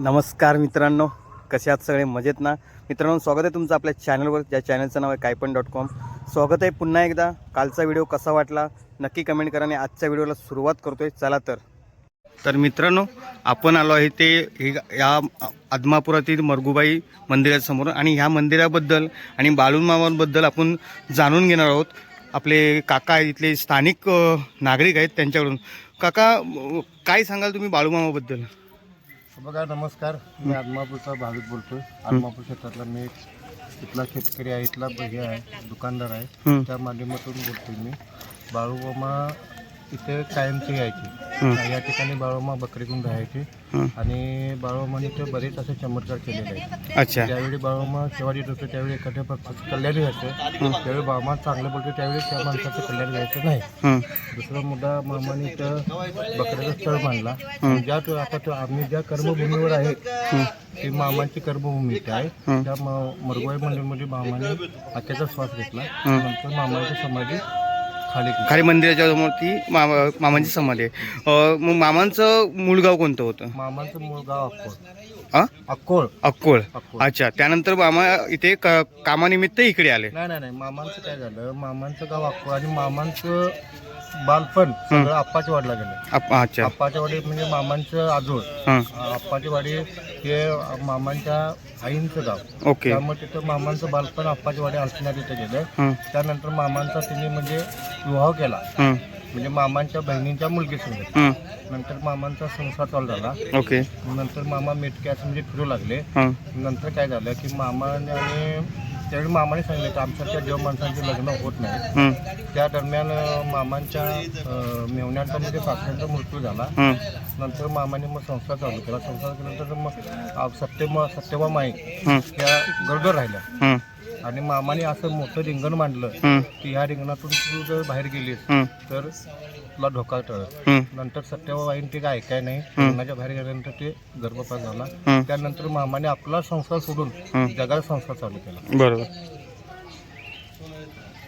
नमस्कार मित्रांनो. कसे आहात सगळे? मजेत ना? मित्रांनो स्वागत आहे तुमचं आपल्या चॅनलवर ज्या चॅनलचं नाव आहे कायपण डॉट कॉम स्वागत आहे पुन्हा एकदा. कालचा व्हिडिओ कसा वाटला? नक्की कमेंट करा आणि आजच्या व्हिडिओला सुरुवात करतोय. चला तर. तर मित्रांनो आपण आलो आहे ते हे या आदमापुरातील मरगुबाई मंदिरासमोर आणि ह्या मंदिराबद्दल आणि बाळूमामांबद्दल आपण जाणून घेणार आहोत. आपले काका इथले स्थानिक नागरिक आहेत त्यांच्याकडून. काका काय सांगाल तुम्ही बाळूमामाबद्दल? बघा नमस्कार. मी आदमापूरचा भाविक बोलतोय. आदमापूर क्षेत्रातला मी एक इथला शेतकरी आहे इथला हे आहे दुकानदार आहे. त्या माध्यमातून बोलतोय मी. बाळूमामा इथे कायमचे यायचे. या ठिकाणी बाळूमा बकरी घेऊन राहायचे. आणि बाळूमाने इथे बरेच असे चमत्कार केलेले आहेत. अच्छा. ज्यावेळी बाळूमा देत होते त्यावेळी एखाद्या भक्ताचं कल्याण व्हायचं त्यावेळी बाळूमा चांगलं बोलतो त्यावेळी त्या माणसाचं कल्याण व्हायचं नाही. दुसरा मुद्दा मामाने इथं बकऱ्याचा स्थळ मांडला ज्या तो आता तो आम्ही ज्या कर्मभूमीवर आहे ती मामाची कर्मभूमी इथे आहे. त्या मरगोई मंदिरमध्ये मामाने आत्याचा श्वास घेतला. नंतर मामाची समाधी खाली खाली मंदिराच्या समोर ती मामा मामांची समाधी आहे. अ, मग मामांचं मूळ गाव कोणतं होतं? मामाचं मूळ गाव हा? अक्कोळ अक्कोळ अक्कोळ अच्छा त्यानंतर मामा इथे क- कामानिमित्त इकडे आले. नाही नाही नाही मामांचं काय झालं? मामांचं गाव अक्कोळ आणि मामांचं बालपण सगळं आप्पाच्या वाडला गेलं. अच्छा. आप्पाच्या वाडी म्हणजे मामांचं आजोळ. हां. आप्पाची वाडी हे मामांच्या आईंचं गाव. ओके. त्यामुळे तिथं मामांचं बालपण आप्पाची वाडी अर्चना तिथे गेलं. हं, त्यानंतर मामांचा तिने म्हणजे विवाह केला. हं, म्हणजे मामांच्या बहिणींच्या मुलगीसोबत हं. नंतर मामांचा संसार चालू झाला. ओके. नंतर मामा मेटके असं म्हणजे फिरू लागले. हं, नंतर काय झालं की मामाने आणि त्यावेळी मामाने सांगितलं की आमच्यासारख्या जेव्हा माणसांचे लग्न होत नाही हं, त्या दरम्यान अं, मामांच्या अं, मेवण्यांचा म्हणजे सासऱ्यांचा मृत्यू झाला. हं, नंतर मामाने मग संसार चालू केला. संसार केल्यानंतर मग सप्टेंबर सप्टेंबर माई हं, त्या गरोदर राहिल्या. हं, आणि मामाने असं मोठं रिंगण मांडलं की ह्या रिंगणातून तू जर बाहेर गेलीस हं, तर तुला धोका टळत हं, नंतर सत्तेवर आईन ते काय ऐकाय नाही रिंगणाच्या बाहेर गेल्यानंतर ते गर्भपात झाला. त्यानंतर मामाने आपला संसार सोडून. जगाचा संसार चालू केला. बरोबर.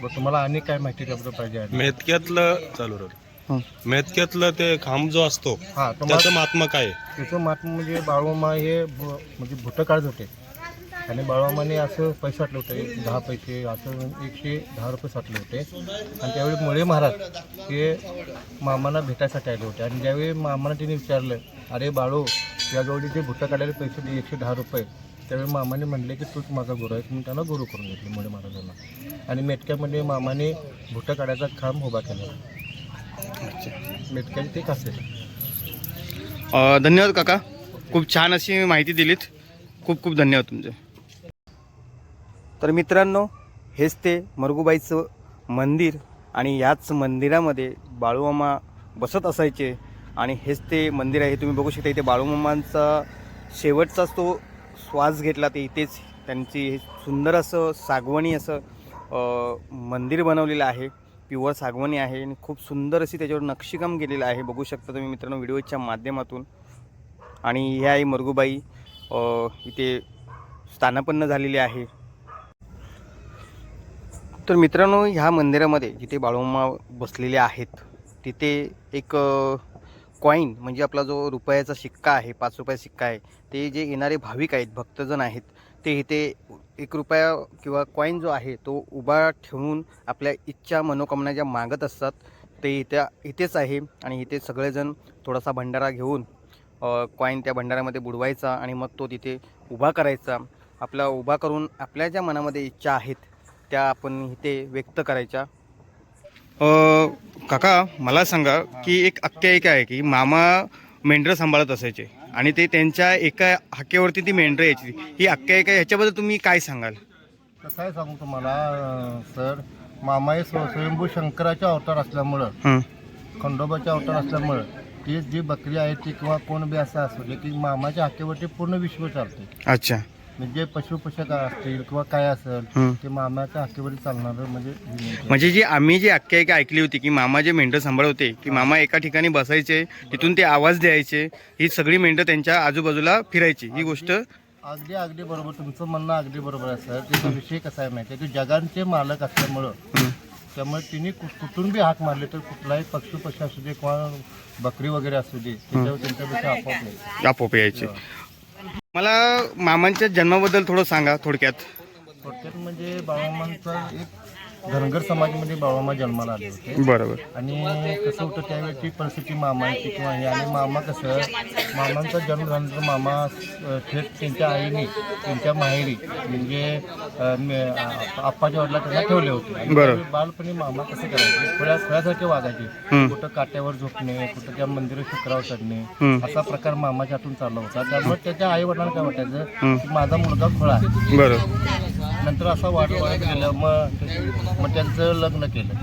मग तुम्हाला आणि काय माहिती त्याबद्दल पाहिजे आहे? मेतक्यातलं चालू राहू हं, मेतक्यातलं ते खांब जो असतो हा त्याचं महात्मा काय आहे? तिथं महात्मा म्हणजे बाळूमामा हे म्हणजे भूत काढत होते. आणि बाळूमामाने असं पैसे वाटले होते दहा पैसे असं एकशे दहा रुपये साठले होते. आणि त्यावेळी मुळे महाराज हे मामांना भेटायसाठी आले होते. आणि ज्यावेळी मामांना तिने विचारलं अरे बाळू याजवळ जे भूत काढायला पैसे दे एकशे दहा रुपये. त्यावेळी मामाने म्हणले की तूच माझा गुरु आहे मी त्यांना गुरु करून घेतले मुळे महाराजांना. आणि मेटक्यामध्ये मामाने भुटं काढायचा खांब उभा केला. मेटक्याचे ते कसे धन्यवाद काका. खूप छान अशी माहिती दिलीत. खूप खूप धन्यवाद तुमचे. तर मित्रांनो हेच ते मरगुबाईचं मंदिर आणि याच मंदिरामध्ये बाळूमामा बसत असायचे. आणि हेच ते मंदिर आहे तुम्ही बघू शकता इथे बाळूमामांचा शेवटचाच तो श्वास घेतला ते इथेच त्यांची हे सुंदर असं सागवणी असं मंदिर बनवलेलं आहे. प्युअर सागवणी आहे आणि खूप सुंदर अशी त्याच्यावर नक्षीकाम केलेलं आहे. बघू शकता तुम्ही मित्रांनो व्हिडिओच्या माध्यमातून. आणि ह्या आहे मरगुबाई इथे स्थानापन्न झालेली आहे. तर मित्रांनो ह्या मंदिरामध्ये जिथे बाळूमा बसलेले आहेत तिथे एक कॉईन म्हणजे आपला जो रुपयाचा शिक्का आहे पाच रुपयाचा शिक्का आहे ते जे येणारे भाविक आहेत भक्तजन आहेत ते इथे एक रुपया किंवा कॉईन जो आहे तो उभा ठेवून आपल्या इच्छा मनोकामना ज्या मागत असतात ते इथे इथेच आहे. आणि इथे सगळेजण थोडासा भंडारा घेऊन कॉईन त्या भंडाऱ्यामध्ये बुडवायचा आणि मग तो तिथे उभा करायचा. आपला उभा करून आपल्या ज्या मनामध्ये इच्छा आहेत त्या आपण इथे व्यक्त करायच्या. काका मला सांगा की एक आख्यायिका आहे की मामा मेंढरं सांभाळत असायचे आणि ते त्यांच्या एका हाकेवरती ती मेंढरं यायची. ही आख्यायिका ह्याच्याबद्दल तुम्ही काय सांगाल? कसं आहे सांगू तुम्हाला सर मामा हे स्व- स्वयंभू शंकराचा अवतार असल्यामुळं हं, खंडोबाचा अवतार असल्यामुळं ती जी बकरी आहे ती किंवा कोण बी असं असू दे की मामाच्या हाकेवरती पूर्ण विश्व चालते. अच्छा. म्हणजे पशुपशक असतील किंवा काय असेल. ते मामाच्या हाकेवरती चालणारं म्हणजे म्हणजे जी आम्ही जी आख्यायिका ऐकली होती की मामा जे मेंढर सांभाळ होते की मामा एका ठिकाणी बसायचे तिथून ते आवाज द्यायचे ही सगळी मेंढर त्यांच्या आजूबाजूला फिरायची ही गोष्ट अगदी अगदी बरोबर. तुमचं म्हणणं अगदी बरोबर आहे सर. त्याचा विषय कसा आहे माहिती आहे की जगांचे मालक असल्यामुळं त्यामुळे तिने कुठून बी हाक मारले तर कुठलाही पक्षी पक्षी असू दे किंवा बकरी वगैरे असू दे त्याच्यावर त्यांच्यापेक्षा आपोआप नाही आपोआप यायचे. मला मामांच्या जन्माबद्दल थोडं सांगा थोडक्यात. थोडक्यात म्हणजे बाळमामांचा एक धनगर समाजामध्ये बाळमामा जन्माला आले होते. बरोबर. आणि कसं होतं त्यावेळेची परिस्थिती मामाची किंवा हे आणि मामा कसं मामांचा जन्म झाल्यानंतर मामा थेट त्यांच्या आईने त्यांच्या माहेरी म्हणजे आप्पाच्या वडिला त्यांना ठेवले होते. बालपणी मामा कसं करायचे? खुळ्या खुळ्यासारखे वागायचे. कुठं काट्यावर झोपणे कुठं त्या मंदिरात शुक्रावर चढणे. असा प्रकार मामाच्या हातून चालला होता. त्यामुळे त्याच्या आई वडिलांना काय वाटायचं. की माझा मुलगा खुळा आहे. नंतर असं वाढ वाढत गेलं मग मग त्यांचं लग्न केलं.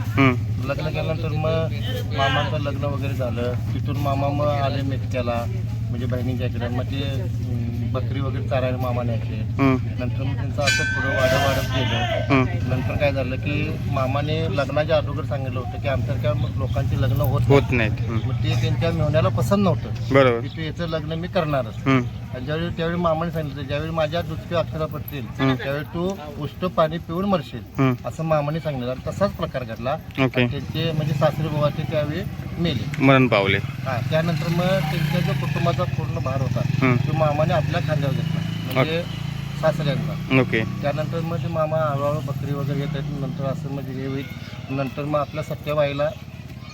लग्न केल्यानंतर मग मामाचं लग्न वगैरे झालं तिथून मामा मग आले मेटक्याला म्हणजे बहिणीच्या इकडे मग ते बकरी वगैरे चारायला मामा न्यायचे. नंतर मग त्यांचं असं पुढं वाढत वाढत गेलं. नंतर काय झालं की मामाने लग्नाच्या अगोदर सांगितलं होतं की आमच्यासारख्या मग लोकांची लग्न होत नाही. होत नाहीत. मग ते त्यांच्या मेहण्याला पसंत नव्हतं बरोबर याचं लग्न मी करणारच. आणि ज्यावेळी त्यावेळी मामाने सांगितलं ज्यावेळी माझ्या दुसरी अक्षरा पडतील. त्यावेळी तू उष्ट पाणी पिऊन मरशील. असं मामाने सांगितलं. आणि तसाच प्रकार घडला. ओके. त्यांचे म्हणजे सासरे बुवा ते त्यावेळी मेले. मरण पावले. हा त्यानंतर मग त्यांच्या जो कुटुंबाचा पूर्ण भार होता. तो मामाने आपल्या खांद्यावर घेतला म्हणजे सासऱ्यांचा. ओके. त्यानंतर मग ते मामा हळूहळू बकरी वगैरे येत आहेत नंतर असं म्हणजे हे होईल. नंतर मग आपल्या सत्याबाईला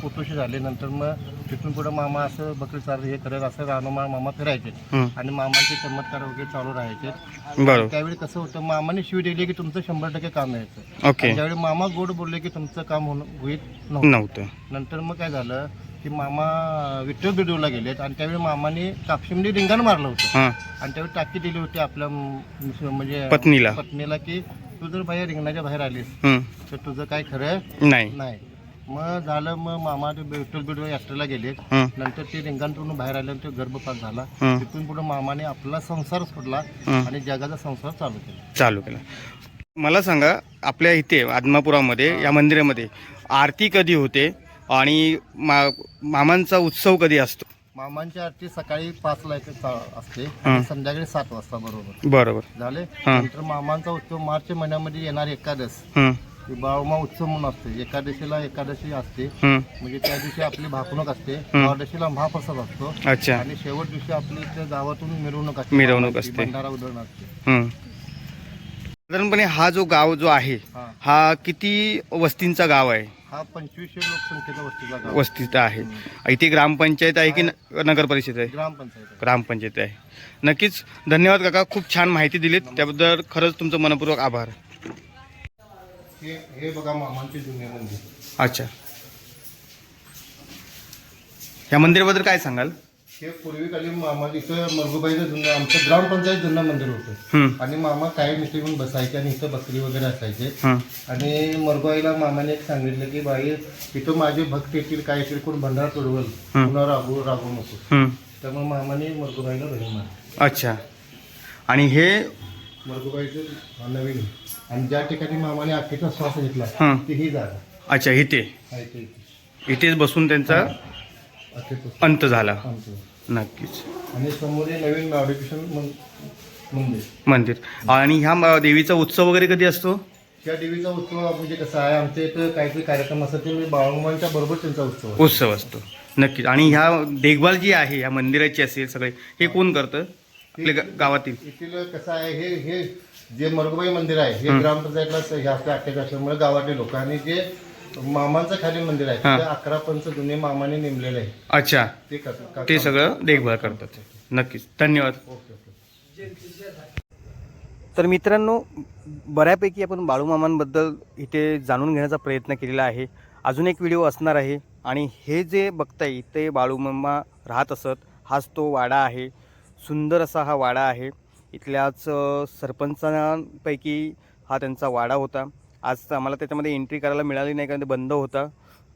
पोटोशी झाले नंतर मग तिथून पुढे मामा असं बकरी चार हे करत असं रानोमाळ मामा फिरायचे. आणि मामाचे चमत्कार वगैरे चालू राहायचे. त्यावेळी कसं होतं मामाने शिव दिली की तुमचं शंभर टक्के काम यायचं. ज्यावेळी मामा गोड बोलले की तुमचं काम होईल नव्हतं. नंतर मग काय झालं की मामा विठ्ठल बिडूला गेलेत आणि त्यावेळी मामाने कापशीमध्ये रिंगण मारलं होतं. आणि त्यावेळी टाकी दिली होती आपल्या म्हणजे पत्नीला. पत्नीला की तू जर बाहेर रिंगणाच्या बाहेर आलीस. तर तुझं काय खरं नाही. नाही. मग झालं मग मामा ते विठ्ठल यात्रेला गेले. नंतर ते रिंगणातून बाहेर आले ते गर्भपात झाला. तिथून पुढे मामाने आपला संसार सोडला. आणि जगाचा संसार चालू केला चालू केलं मला सांगा आपल्या इथे आदमापुरामध्ये या मंदिरामध्ये आरती कधी होते आणि मा मामांचा उत्सव कधी असतो मामांची आरती सकाळी पाचला एक चा- असते. आणि संध्याकाळी सात वाजता बरोबर बरोबर झाले हं. नंतर मामांचा उत्सव मार्च महिन्यामध्ये येणार एकादश. बाळमा उत्सव म्हणून असते. एकादशीला एकादशी असते. हम्म. म्हणजे त्या दिवशी आपली भाकणूक असते. द्वादशीला महाप्रसाद असतो. अच्छा. आणि शेवट दिवशी आपली इथे गावातून मिरवणूक असते. मिरवणूक असते. भंडारा उधळण असते. हम्म. साधारणपणे हा जो गाव जो आहे हा. हा किती वस्तींचा गाव आहे? हा पंचवीसशे लोकसंख्येचा वस्तीचा गाव वस्तीचा आहे. इथे ग्रामपंचायत आहे की न- नगर परिषद आहे? ग्रामपंचायत आहे. ग्रामपंचायत आहे. नक्कीच धन्यवाद काका. खूप छान माहिती दिलीत. त्याबद्दल खरंच तुमचं मनपूर्वक आभार. हे हे बघा मामांचे जुने मंदिर. अच्छा. या मंदिराबद्दल काय सांगाल? हे पूर्वीकाली मामा इथं मरगुबाईचं जुनं आमचं ग्रामपंचायत जुनं मंदिर होतं. हम्म. आणि मामा कायम इथे येऊन बसायचे आणि इथं बकरी वगैरे असायचे. आणि मरगुबाईला मामाने एक सांगितलं की बाई इथं माझे भक्त येतील काय येतील कोण भंडारा तुडवल. पुन्हा रागू रागू नको हं. त्यामुळे मामाने मरगुबाईला बहीण मारली. अच्छा. आणि हे मरगुबाईचं नवीन आणि ज्या ठिकाणी मामाने आखेचा श्वास घेतला हं. ती ही जागा. अच्छा इथे? इथे. इथेच बसून त्यांचा अंत झाला. आमचं. नक्कीच. आणि समोर हे नवीन मॉडिफिकेशन मंदिर. मंदिर. आणि ह्या म- देवीचा उत्सव वगैरे कधी असतो? त्या देवीचा उत्सव म्हणजे कसं आहे आमच्या इथं काहीतरी कार्यक्रम असतात ते मी बाळूमांच्या बरोबर त्यांचा उत्सव आहे. उत्सव असतो. नक्कीच. आणि ह्या देखभाल जी आहे ह्या मंदिराची असेल सगळे हे कोण करतं? आपल्या गा- गावातील? येथील कसं आहे हे हे जे मरगुबाई मंदिर आहे हे ग्रामपंचायतला स- हे अटॅच असल्यामुळे गावातले लोक आणि जे मामांचं खाली मंदिर आहे हा. ते अकरा पंच जुने मामाने नेमलेले आहे. अच्छा. ते करतात का- ते सगळं देखभाल करतात. नक्कीच. धन्यवाद. Okay okay. तर मित्रांनो बऱ्यापैकी आपण बाळूमामांबद्दल इथे जाणून घेण्याचा प्रयत्न केलेला आहे. अजून एक व्हिडिओ असणार आहे आणि हे जे बघताय इथे बाळूमामा राहत असत हाच तो वाडा आहे. सुंदर असा हा वाडा आहे. इथल्याच सरपंचांपैकी हा त्यांचा वाडा होता. आज आम्हाला त्याच्यामध्ये एंट्री करायला मिळाली नाही कारण ते बंद होता.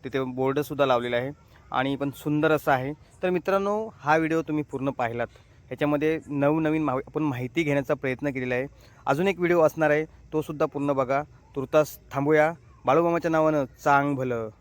तिथे बोर्डसुद्धा लावलेला आहे. आणि पण सुंदर असं आहे. तर मित्रांनो हा व्हिडिओ तुम्ही पूर्ण पाहिलात. ह्याच्यामध्ये नवनवीन मा आपण माहिती घेण्याचा प्रयत्न केलेला आहे. अजून एक व्हिडिओ असणार आहे. तोसुद्धा पूर्ण बघा. तुर्तास थांबूया. बाळूमामाच्या नावानं चांग भलं